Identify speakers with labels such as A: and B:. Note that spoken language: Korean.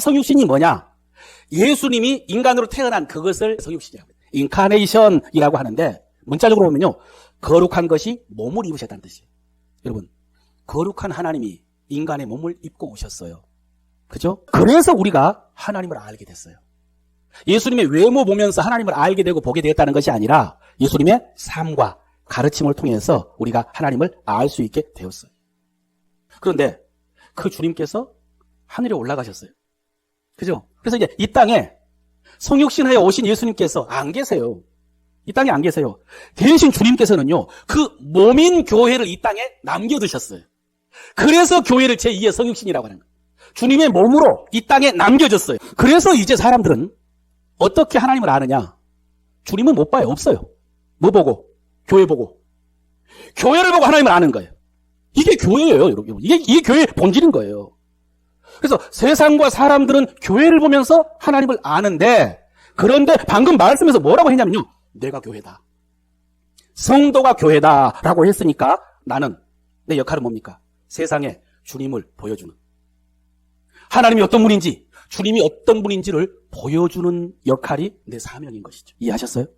A: 성육신이 뭐냐? 예수님이 인간으로 태어난 그것을 성육신이라고 해요. 인카네이션이라고 하는데 문자적으로 보면요. 거룩한 것이 몸을 입으셨다는 뜻이에요. 여러분, 거룩한 하나님이 인간의 몸을 입고 오셨어요. 그죠? 그래서 우리가 하나님을 알게 됐어요. 예수님의 외모 보면서 하나님을 알게 되고 보게 되었다는 것이 아니라 예수님의 삶과 가르침을 통해서 우리가 하나님을 알 수 있게 되었어요. 그런데 그 주님께서 하늘에 올라가셨어요. 그죠? 그래서 이제 이 땅에 성육신하에 오신 예수님께서 안 계세요. 이 땅에 안 계세요. 대신 주님께서는요, 그 몸인 교회를 이 땅에 남겨두셨어요. 그래서 교회를 제2의 성육신이라고 하는 거예요. 주님의 몸으로 이 땅에 남겨졌어요. 그래서 이제 사람들은 어떻게 하나님을 아느냐? 주님은 못 봐요. 없어요. 뭐 보고? 교회 보고. 교회를 보고 하나님을 아는 거예요. 이게 교회예요, 여러분. 이게, 이게 교회의 본질인 거예요. 그래서 세상과 사람들은 교회를 보면서 하나님을 아는데, 그런데 방금 말씀에서 뭐라고 했냐면요. 내가 교회다. 성도가 교회다라고 했으니까 나는 내 역할은 뭡니까? 세상에 주님을 보여주는. 하나님이 어떤 분인지, 주님이 어떤 분인지를 보여주는 역할이 내 사명인 것이죠. 이해하셨어요?